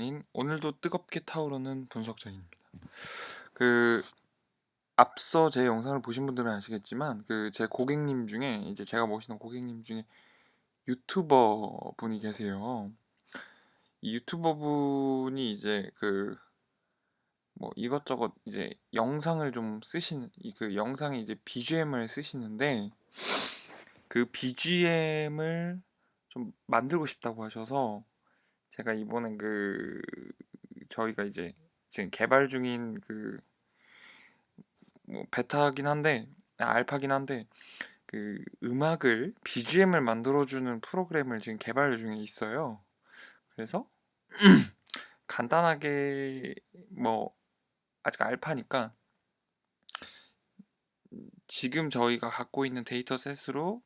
인 오늘도 뜨겁게 타오르는 분석전입니다. 그 앞서 제 영상을 보신 분들은 아시겠지만 그 제 고객님 중에 이제 제가 모시는 고객님 중에 유튜버 분이 계세요. 이 유튜버 분이 이제 그 뭐 이것저것 이제 영상을 좀 쓰시는 이그 영상에 이제 BGM을 쓰시는데 그 BGM을 좀 만들고 싶다고 하셔서 제가 이번에 그 저희가 이제 지금 개발 중인 그 뭐 베타긴 한데 아, 알파긴 한데 그 음악을 BGM을 만들어주는 프로그램을 지금 개발 중에 있어요. 그래서 간단하게 뭐 아직 알파니까 지금 저희가 갖고 있는 데이터 셋으로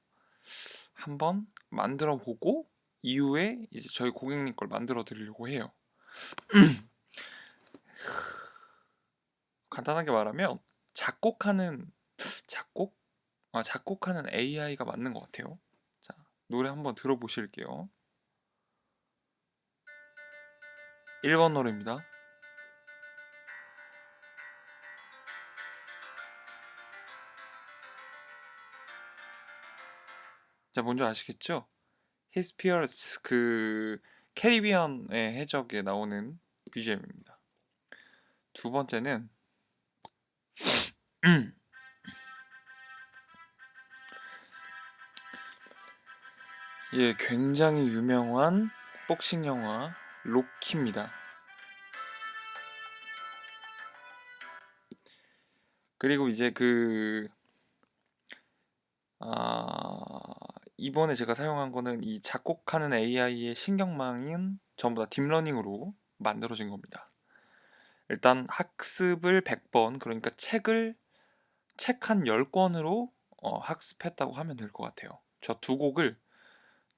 한번 만들어 보고 이후에 이제 저희 고객님 걸 만들어 드리려고 해요. 간단하게 말하면 작곡하는 작곡? 아, 작곡하는 AI가 맞는 것 같아요. 자, 노래 한번 들어보실게요. 1번 노래입니다. 자, 먼저 아시겠죠? 히스피어스 그 캐리비안의 해적에 나오는 BGM입니다. 두 번째는 예, 굉장히 유명한 복싱 영화 로키입니다. 그리고 이제 그 아, 이번에 제가 사용한 거는 이 작곡하는 AI의 신경망은 전부 다 딥러닝으로 만들어진 겁니다. 일단 학습을 100번, 그러니까 책을 책 한 10권으로 어, 학습했다고 하면 될 것 같아요. 저 두 곡을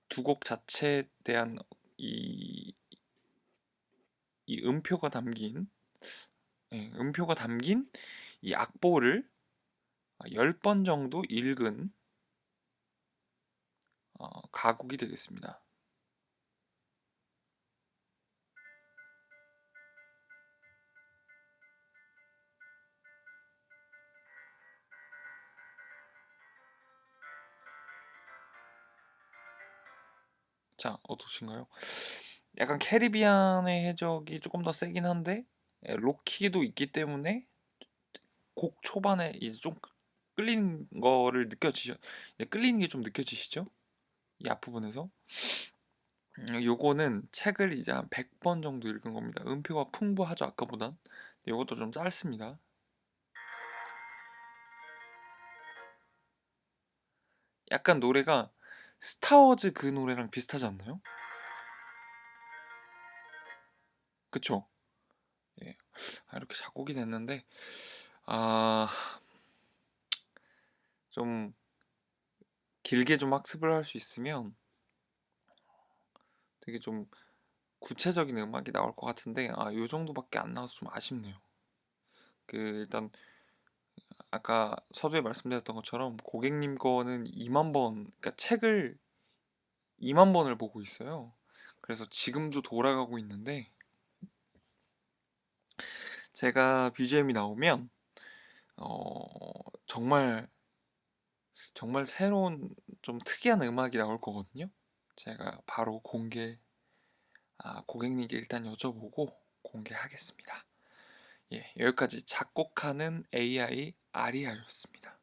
두 곡 자체에 대한 이, 이 음표가 담긴 예, 음표가 담긴 이 악보를 10번 정도 읽은 어, 가곡이 되겠습니다. 자, 어떠신가요? 약간 캐리비안의 해적이 조금 더 세긴 한데 예, 로키도 있기 때문에 곡 초반에 이제 좀 끌리는 거를 느껴지죠? 예, 끌리는 게 좀 느껴지시죠? 이 앞부분에서 음, 요거는 책을 이제 한 100번 정도 읽은 겁니다. 음표가 풍부하죠, 아까보단. 요것도 좀 짧습니다. 약간 노래가 스타워즈 그 노래랑 비슷하지 않나요? 그쵸? 예. 아, 이렇게 작곡이 됐는데, 아, 좀 길게 좀 학습을 할 수 있으면 되게 좀 구체적인 음악이 나올 것 같은데, 아, 요 정도밖에 안 나와서 좀 아쉽네요. 그, 일단, 아까 서두에 말씀드렸던 것처럼 고객님 거는 2만 번, 그러니까 책을 2만 번을 보고 있어요. 그래서 지금도 돌아가고 있는데 제가 BGM이 나오면 어, 정말 정말 새로운 좀 특이한 음악이 나올 거거든요. 제가 바로 공개 아, 고객님께 일단 여쭤보고 공개하겠습니다. 예, 여기까지 작곡하는 AI 아리아였습니다.